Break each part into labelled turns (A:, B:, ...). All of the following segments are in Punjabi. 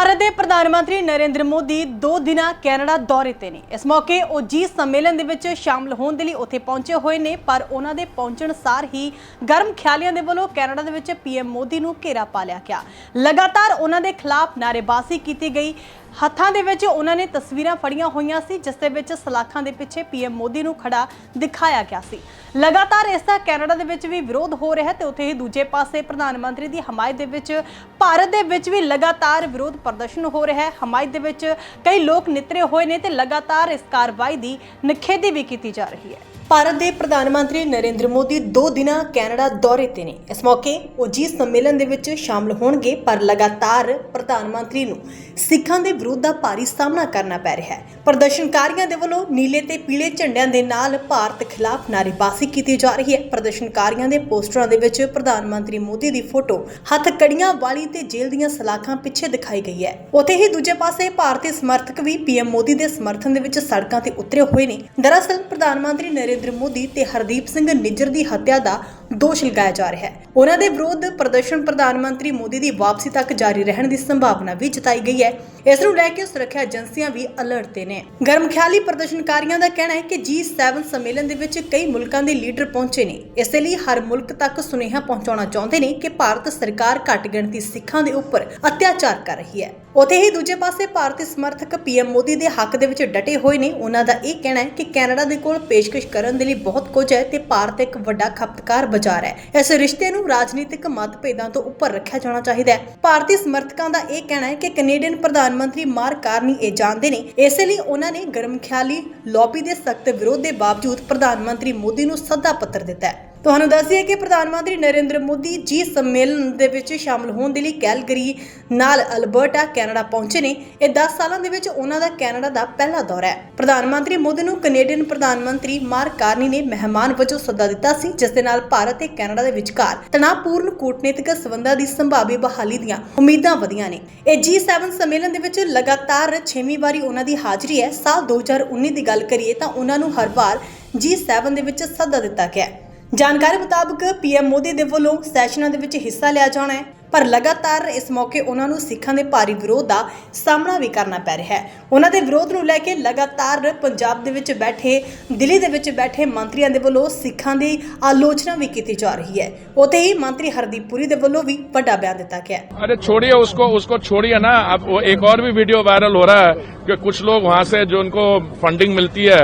A: ਭਾਰਤ ਦੇ ਪ੍ਰਧਾਨ ਮੰਤਰੀ ਨਰਿੰਦਰ ਮੋਦੀ ਦੋ ਦਿਨਾਂ ਕੈਨੇਡਾ ਦੌਰੇ ਤੇ ਨੇ। ਇਸ ਮੌਕੇ ਉਹ ਜੀ ਸੰਮੇਲਨ ਦੇ ਵਿੱਚ ਸ਼ਾਮਲ ਹੋਣ ਦੇ ਲਈ ਉੱਥੇ ਪਹੁੰਚੇ ਹੋਏ ਨੇ, ਪਰ ਉਹਨਾਂ ਦੇ ਪਹੁੰਚਣ ਸਾਰ ਹੀ ਗਰਮ ਖਿਆਲੀਆਂ ਦੇ ਵੱਲੋਂ ਕੈਨੇਡਾ ਦੇ ਵਿੱਚ ਪੀਐਮ ਮੋਦੀ ਨੂੰ ਘੇਰਾ ਪਾ ਲਿਆ ਗਿਆ। ਲਗਾਤਾਰ ਉਹਨਾਂ ਦੇ ਖਿਲਾਫ ਨਾਅਰੇਬਾਜ਼ੀ ਕੀਤੀ ਗਈ। ਹੱਥਾਂ ਦੇ ਵਿੱਚ ਉਹਨਾਂ ਨੇ ਤਸਵੀਰਾਂ ਫੜੀਆਂ ਹੋਈਆਂ ਸੀ, ਜਿਸ ਦੇ ਵਿੱਚ ਸਲਾਖਾਂ ਦੇ ਪਿੱਛੇ ਪੀਐਮ ਮੋਦੀ ਨੂੰ ਖੜਾ ਦਿਖਾਇਆ ਗਿਆ ਸੀ। ਲਗਾਤਾਰ ਇਸ ਦਾ ਕੈਨੇਡਾ ਦੇ ਵਿੱਚ ਵੀ ਵਿਰੋਧ ਹੋ ਰਿਹਾ ਹੈ ਤੇ ਉੱਥੇ ਹੀ ਦੂਜੇ ਪਾਸੇ ਪ੍ਰਧਾਨ ਮੰਤਰੀ ਦੀ ਹਮਾਇਤ ਦੇ ਵਿੱਚ ਭਾਰਤ ਦੇ ਵਿੱਚ ਵੀ ਲਗਾਤਾਰ ਵਿਰੋਧ ਪ੍ਰਦਰਸ਼ਨ ਹੋ ਰਿਹਾ ਹੈ। ਹਮਾਇਤ ਦੇ ਵਿੱਚ ਕਈ ਲੋਕ ਨਿਤਰੇ ਹੋਏ ਨੇ ਤੇ ਲਗਾਤਾਰ ਇਸ ਕਾਰਵਾਈ ਦੀ ਨਿਖੇਧੀ ਵੀ ਕੀਤੀ ਜਾ ਰਹੀ ਹੈ। ਭਾਰਤ ਦੇ ਪ੍ਰਧਾਨ ਮੰਤਰੀ ਨਰਿੰਦਰ ਮੋਦੀ ਦੋ ਦਿਨਾਂ ਕੈਨੇਡਾ ਦੌਰੇ ਤੇ ਨੇ। ਇਸ ਮੌਕੇ ਉਹ ਜੀ ਸੰਮੇਲਨ ਦੇ ਵਿੱਚ ਸ਼ਾਮਲ ਹੋਣਗੇ, ਪਰ ਲਗਾਤਾਰ ਪ੍ਰਧਾਨ ਮੰਤਰੀ ਨੂੰ ਸਿੱਖਾਂ ਦੇ ਵਿਰੋਧ ਦਾ ਭਾਰੀ ਸਾਹਮਣਾ ਕਰਨਾ ਪੈ ਰਿਹਾ ਹੈ। ਪ੍ਰਦਰਸ਼ਨਕਾਰੀਆਂ ਦੇ ਵੱਲੋਂ ਨੀਲੇ ਤੇ ਪੀਲੇ ਝੰਡਿਆਂ ਦੇ ਨਾਲ ਭਾਰਤ ਖਿਲਾਫ ਨਾਅਰੇਬਾਜ਼ੀ ਕੀਤੀ ਜਾ ਰਹੀ ਹੈ। ਪ੍ਰਦਰਸ਼ਨਕਾਰੀਆਂ ਦੇ ਪੋਸਟਰਾਂ ਦੇ ਵਿੱਚ ਪ੍ਰਧਾਨ ਮੰਤਰੀ ਮੋਦੀ ਦੀ ਫੋਟੋ ਹੱਥ ਕੜੀਆਂ ਵਾਲੀ ਤੇ ਜੇਲ੍ਹ ਦੀਆਂ ਸਲਾਖਾਂ ਪਿੱਛੇ ਦਿਖਾਈ ਗਈ ਹੈ। ਉੱਥੇ ਹੀ ਦੂਜੇ ਪਾਸੇ ਭਾਰਤੀ ਸਮਰਥਕ ਵੀ ਪੀਐਮ ਮੋਦੀ ਦੇ ਸਮਰਥਨ ਦੇ ਵਿੱਚ ਸੜਕਾਂ ਤੇ ਉਤਰੇ ਹੋਏ ਨੇ। ਦਰਅਸਲ ਪ੍ਰਧਾਨ ਮੰਤਰੀ ਨਰਿੰਦਰ ਮੋਦੀ ਤੇ ਹਰਦੀਪ ਸਿੰਘ ਨਿੱਜਰ ਦੀ ਹੱਤਿਆ ਦਾ ਦੋਸ਼ ਲਗਾਇਆ ਜਾ ਰਿਹਾ ਹੈ। ਉਹਨਾਂ ਦੇ ਵਿਰੁੱਧ ਪ੍ਰਦਰਸ਼ਨ ਪ੍ਰਧਾਨ ਮੰਤਰੀ ਮੋਦੀ ਦੀ ਵਾਪਸੀ ਤੱਕ ਜਾਰੀ ਰਹਿਣ ਦੀ ਸੰਭਾਵਨਾ ਵੀ ਜਤਾਈ ਗਈ ਹੈ। ਇਸ ਨੂੰ ਲੈ ਕੇ ਸੁਰੱਖਿਆ ਏਜੰਸੀਆਂ ਵੀ ਅਲਰਟ ਤੇ ਨੇ। ਗਰਮ ਖਿਆਲੀ ਪ੍ਰਦਰਸ਼ਨਕਾਰੀਆਂ ਦਾ ਕਹਿਣਾ ਹੈ ਕਿ G7 ਸੰਮੇਲਨ ਦੇ ਵਿੱਚ ਕਈ ਮੁਲਕਾਂ ਦੇ ਲੀਡਰ ਪਹੁੰਚੇ ਨੇ। ਇਸੇ ਲਈ ਹਰ ਮੁਲਕ ਤੱਕ ਸੁਨੇਹਾ ਪਹੁੰਚਾਉਣਾ ਚਾਹੁੰਦੇ ਨੇ ਕਿ ਭਾਰਤ ਸਰਕਾਰ ਘੱਟ ਗਿਣਤੀ ਸਿੱਖਾਂ ਦੇ ਉੱਪਰ ਅਤਿਆਚਾਰ ਕਰ ਰਹੀ ਹੈ। ਉਥੇ ਹੀ ਦੂਜੇ ਪਾਸੇ ਭਾਰਤੀ ਸਮਰਥਕ ਪੀਐਮ ਮੋਦੀ ਦੇ ਹੱਕ ਦੇ ਵਿੱਚ ਡਟੇ ਹੋਏ ਨੇ। ਉਹਨਾਂ ਦਾ ਇਹ ਕਹਿਣਾ ਹੈ ਕਿ ਕੈਨੇਡਾ ਦੇ ਕੋਲ ਪੇਸ਼ਕਸ਼ ਕਰਨ ਦੇ ਲਈ ਬਹੁਤ ਕੁਝ ਹੈ ਤੇ ਭਾਰਤ ਇੱਕ ਵੱਡਾ ਖਪਤਕਾਰ ਬਾਜ਼ਾਰ ਹੈ। ਇਸ ਰਿਸ਼ਤੇ ਨੂੰ ਰਾਜਨੀਤਿਕ ਮਤਭੇਦਾਂ ਤੋਂ ਉੱਪਰ ਰੱਖਿਆ ਜਾਣਾ ਚਾਹੀਦਾ ਹੈ। ਭਾਰਤੀ ਸਮਰਥਕਾਂ ਦਾ ਇਹ ਕਹਿਣਾ ਹੈ ਕਿ ਕੈਨੇਡੀਅਨ ਪ੍ਰਧਾਨ ਮੰਤਰੀ ਮਾਰ ਕਾਰਨੀ ਇਹ ਜਾਣਦੇ ਨੇ। ਇਸੇ ਲਈ ਉਹਨਾਂ ਨੇ ਗਰਮ ਖਿਆਲੀ ਲੌਬੀ ਦੇ ਸਖਤ ਵਿਰੋਧ ਦੇ ਬਾਵਜੂਦ ਪ੍ਰਧਾਨ ਮੰਤਰੀ ਮੋਦੀ ਨੂੰ ਸੱਦਾ ਪੱਤਰ ਦਿੱਤਾ ਹੈ। ਤੁਹਾਨੂੰ ਦੱਸੀਏ ਕਿ ਪ੍ਰਧਾਨ ਮੰਤਰੀ ਨਰਿੰਦਰ ਮੋਦੀ ਜੀ ਸੰਮੇਲਨ ਦੇ ਵਿੱਚ ਸ਼ਾਮਲ ਹੋਣ ਦੇ ਲਈ ਕੈਲਗਰੀ ਨਾਲ ਅਲਬਰਟਾ, ਕੈਨੇਡਾ ਪਹੁੰਚੇ ਨੇ। ਇਹ 10 ਸਾਲਾਂ ਦੇ ਵਿੱਚ ਉਹਨਾਂ ਦਾ ਕੈਨੇਡਾ ਦਾ ਪਹਿਲਾ ਦੌਰਾ ਹੈ। ਪ੍ਰਧਾਨ ਮੰਤਰੀ ਮੋਦੀ ਨੂੰ ਕੈਨੇਡੀਅਨ ਪ੍ਰਧਾਨ ਮੰਤਰੀ ਮਾਰਕ ਕਾਰਨੀ ਨੇ ਮਹਿਮਾਨ ਵਜੋਂ ਸੱਦਾ ਦਿੱਤਾ ਸੀ, ਜਿਸ ਦੇ ਨਾਲ ਭਾਰਤ ਤੇ ਕੈਨੇਡਾ ਦੇ ਵਿਚਕਾਰ ਤਣਾਅਪੂਰਨ ਕੂਟਨੀਤਿਕ ਸਬੰਧਾਂ ਦੀ ਸੰਭਾਵੀ ਬਹਾਲੀ ਦੀਆਂ ਉਮੀਦਾਂ ਵਧੀਆਂ ਨੇ। ਇਹ G7 ਸੰਮੇਲਨ ਦੇ ਵਿੱਚ ਲਗਾਤਾਰ 6ਵੀਂ ਵਾਰੀ ਉਹਨਾਂ ਦੀ ਹਾਜ਼ਰੀ ਹੈ। ਸਾਲ 2019 ਦੀ ਗੱਲ ਕਰੀਏ ਤਾਂ ਉਹਨਾਂ ਨੂੰ ਹਰ ਵਾਰ G7 ਦੇ ਵਿੱਚ ਸੱਦਾ ਦਿੱਤਾ ਗਿਆ ਹੈ। ਜਾਣਕਾਰੀ ਮੁਤਾਬਕ ਪੀਐਮ ਮੋਦੀ ਦੇ ਵੱਲੋਂ ਸੈਸ਼ਨਾਂ ਦੇ ਵਿੱਚ ਹਿੱਸਾ ਲਿਆ ਜਾਣਾ ਹੈ ਪਰ ਲਗਾਤਾਰ ਇਸ ਮੌਕੇ ਉਹਨਾਂ ਨੂੰ ਸਿੱਖਾਂ ਦੇ ਭਾਰੀ ਵਿਰੋਧ ਦਾ ਸਾਹਮਣਾ ਵੀ ਕਰਨਾ ਪੈ ਰਿਹਾ ਹੈ ਉਹਨਾਂ ਦੇ ਵਿਰੋਧ ਨੂੰ ਲੈ ਕੇ ਲਗਾਤਾਰ ਪੰਜਾਬ ਦੇ ਵਿੱਚ ਬੈਠੇ ਦਿੱਲੀ ਦੇ ਵਿੱਚ ਬੈਠੇ ਮੰਤਰੀਆਂ ਦੇ ਵੱਲੋਂ ਸਿੱਖਾਂ ਦੀ ਆਲੋਚਨਾ ਵੀ ਕੀਤੀ ਜਾ ਰਹੀ ਹੈ ਉੱਥੇ ਹੀ ਮੰਤਰੀ ਹਰਦੀਪ ਪੁਰੀ ਦੇ ਵੱਲੋਂ ਵੀ ਵੱਡਾ ਬਿਆਨ ਦਿੱਤਾ ਗਿਆ ਹੈ
B: अरे छोड़िए उसको उसको छोड़िए ना अब वो एक और भी वीडियो वायरल हो रहा है कि कुछ लोग वहां से जो उनको फंडिंग मिलती है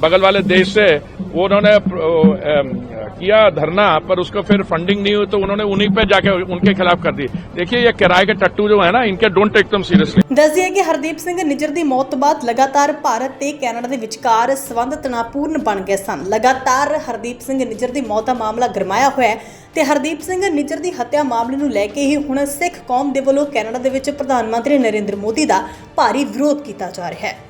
B: बगल वाले देश से वो उन्होंने अ, अम, किया धरना पर उसको फिर फंडिंग नहीं हुई तो उन्होंने उन्हीं पे जाके उनके खिलाफ कर दी देखिए ये किराए के टट्टू जो है ना इनके डोंट टेक them सीरियसली
A: ਦੱਸਦੀਏ ਕਿ ਹਰਦੀਪ ਸਿੰਘ ਨਿੱਜਰ ਦੀ ਮੌਤ ਤੋਂ ਬਾਅਦ ਲਗਾਤਾਰ ਭਾਰਤ ਤੇ ਕੈਨੇਡਾ ਦੇ ਵਿਚਕਾਰ ਸਬੰਧ ਤਣਾਪੂਰਨ ਬਣ ਗਏ ਸਨ ਲਗਾਤਾਰ ਹਰਦੀਪ ਸਿੰਘ ਨਿੱਜਰ ਦੀ ਮੌਤ ਦਾ ਮਾਮਲਾ ਗਰਮਾਇਆ ਹੋਇਆ ਹੈ ਤੇ ਹਰਦੀਪ ਸਿੰਘ ਨਿੱਜਰ ਦੀ ਹੱਤਿਆ ਮਾਮਲੇ ਨੂੰ ਲੈ ਕੇ ਹੀ ਹੁਣ ਸਿੱਖ ਕੌਮ ਦੇ ਵੱਲੋਂ ਕੈਨੇਡਾ ਦੇ ਵਿੱਚ ਪ੍ਰਧਾਨ ਮੰਤਰੀ ਨਰਿੰਦਰ ਮੋਦੀ ਦਾ ਭਾਰੀ ਵਿਰੋਧ ਕੀਤਾ ਜਾ ਰਿਹਾ ਹੈ